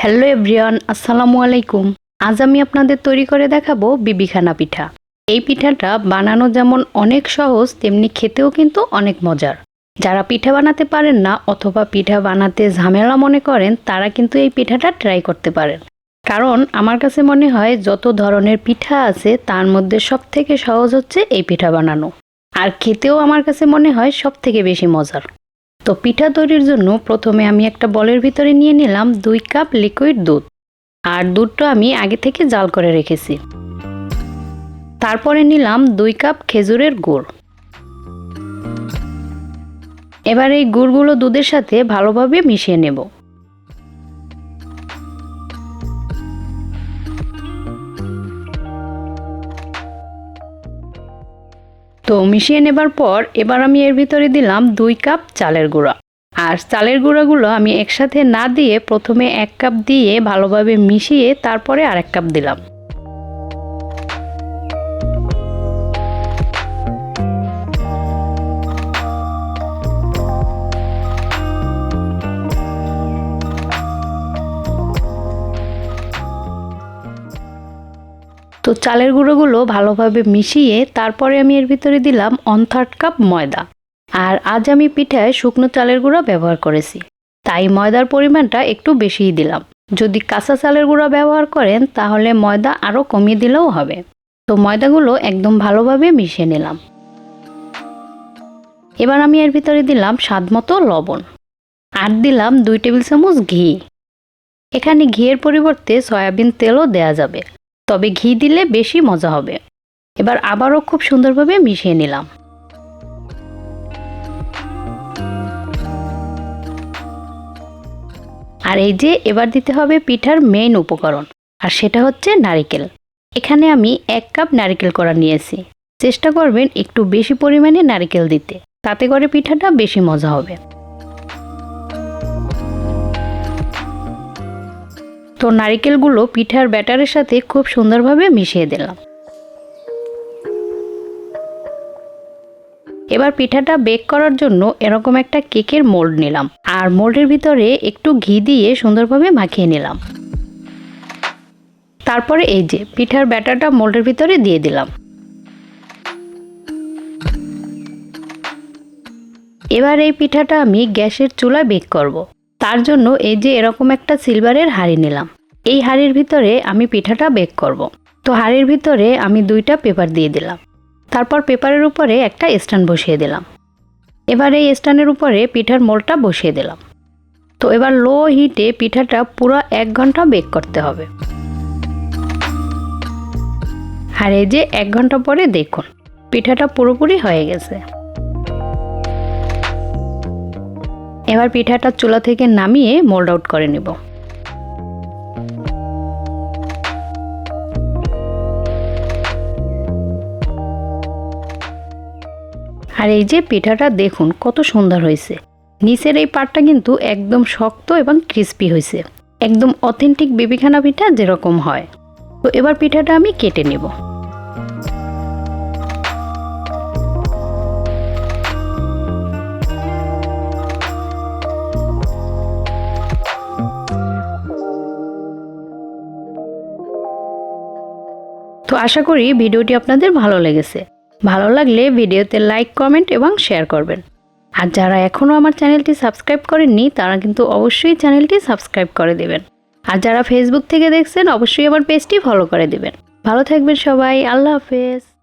Hello everyone, আসসালামু আলাইকুম। আজ আমি আপনাদের তৈরি করে দেখাবো বিবিখানা পিঠা। এই পিঠাটা বানানো যেমন অনেক সহজ, তেমনি খেতেও কিন্তু অনেক মজার। যারা পিঠা বানাতে পারেন না অথবা পিঠা বানাতে ঝামেলা মনে করেন, তারা কিন্তু এই পিঠাটা ট্রাই করতে পারেন। কারণ আমার কাছে মনে হয় যত ধরনের পিঠা আছে, তার মধ্যে সব থেকে সহজ হচ্ছে এই পিঠা বানানো। আর খেতেও আমার কাছে মনে হয় সব থেকে বেশি মজার। তো পিঠা তৈরির জন্য প্রথমে আমি একটা বলের ভিতরে নিয়ে নিলাম দুই কাপ লিকুইড দুধ। আর দুধটা আমি আগে থেকে জাল করে রেখেছি। তারপরে নিলাম দুই কাপ খেজুরের গুড়। এবার এই গুড়গুলো দুধের সাথে ভালোভাবে মিশিয়ে নেব। তো মিশিয়ে নেবার পর এবার আমি এর ভিতরে দিলাম দুই কাপ চালের গুঁড়া। আর চালের গুঁড়াগুলো আমি একসাথে না দিয়ে প্রথমে এক কাপ দিয়ে ভালোভাবে মিশিয়ে তারপরে আরেক কাপ দিলাম। তো চালের গুঁড়োগুলো ভালোভাবে মিশিয়ে তারপরে আমি এর ভিতরে দিলাম অন থার্ড কাপ ময়দা। আর আজ আমি পিঠায় শুকনো চালের গুঁড়া ব্যবহার করেছি। তাই ময়দার পরিমাণটা একটু বেশিই দিলাম। যদি কাঁচা চালের গুঁড়া ব্যবহার করেন, তাহলে ময়দা আরও কমিয়ে দিলেও হবে। তো ময়দাগুলো একদম ভালোভাবে মিশিয়ে নিলাম। এবার আমি এর ভিতরে দিলাম স্বাদ মতো লবণ। আর দিলাম দুই টেবিল চামচ ঘি। এখানে ঘিয়ের পরিবর্তে সয়াবিন তেলও দেয়া যাবে। তবে ঘি দিলে বেশি মজা হবে। এবার আবারও খুব সুন্দরভাবে মিশিয়ে নিলাম। আর এই যে এবার দিতে হবে পিঠার মেইন উপকরণ, আর সেটা হচ্ছে নারিকেল। এখানে আমি এক কাপ নারিকেল করা নিয়েছি। চেষ্টা করবেন একটু বেশি পরিমাণে নারিকেল দিতে, তাতে করে পিঠাটা বেশি মজা হবে। তো নারিকেলগুলো পিঠার ব্যাটারের সাথে খুব সুন্দরভাবে মিশিয়ে দিলাম। এবার পিঠাটা বেক করার জন্য এরকম একটা কেকের মোল্ড নিলাম আর মোল্ডের ভিতরে একটু ঘি দিয়ে সুন্দরভাবে মাখিয়ে নিলাম। তারপরে এই যে পিঠার ব্যাটারটা মোল্ডের ভিতরে দিয়ে দিলাম। এবার এই পিঠাটা আমি গ্যাসের চুলায় বেক করব। তার জন্য এই যে এরকম একটা সিলভারের হাড়ি নিলাম। এই হাঁড়ির ভিতরে আমি পিঠাটা বেক করব। তো হাঁড়ির ভিতরে আমি দুইটা পেপার দিয়ে দিলাম। তারপর পেপারের উপরে একটা স্ট্যান্ড বসিয়ে দিলাম। এবার এই স্ট্যান্ডের উপরে পিঠার মোলটা বসিয়ে দিলাম। তো এবার লো হিটে পিঠাটা পুরো এক ঘণ্টা বেক করতে হবে। আর এই যে এক ঘণ্টা পরে দেখুন, পিঠাটা পুরোপুরি হয়ে গেছে। এবার পিঠাটা চুলা থেকে নামিয়ে মোল্ড আউট করে নেব। আর এই যে পিঠাটা দেখুন, কত সুন্দর হয়েছে। নিচের এই পাটটা কিন্তু একদম শক্ত এবং ক্রিস্পি হয়েছে। একদম অথেন্টিক বেবিখানা পিঠা যেরকম হয়। তো এবার পিঠাটা আমি কেটে নেব। তো আশা করি ভিডিওটি আপনাদের ভালো লেগেছে। ভালো লাগলে ভিডিওতে লাইক কমেন্ট এবং শেয়ার করবেন। আর যারা এখনও আমার চ্যানেলটি সাবস্ক্রাইব করেননি, তারা কিন্তু অবশ্যই চ্যানেলটি সাবস্ক্রাইব করে দেবেন। আর যারা ফেসবুক থেকে দেখছেন, অবশ্যই আমার পেজটি ফলো করে দেবেন। ভালো থাকবেন সবাই, আল্লাহ হাফেজ।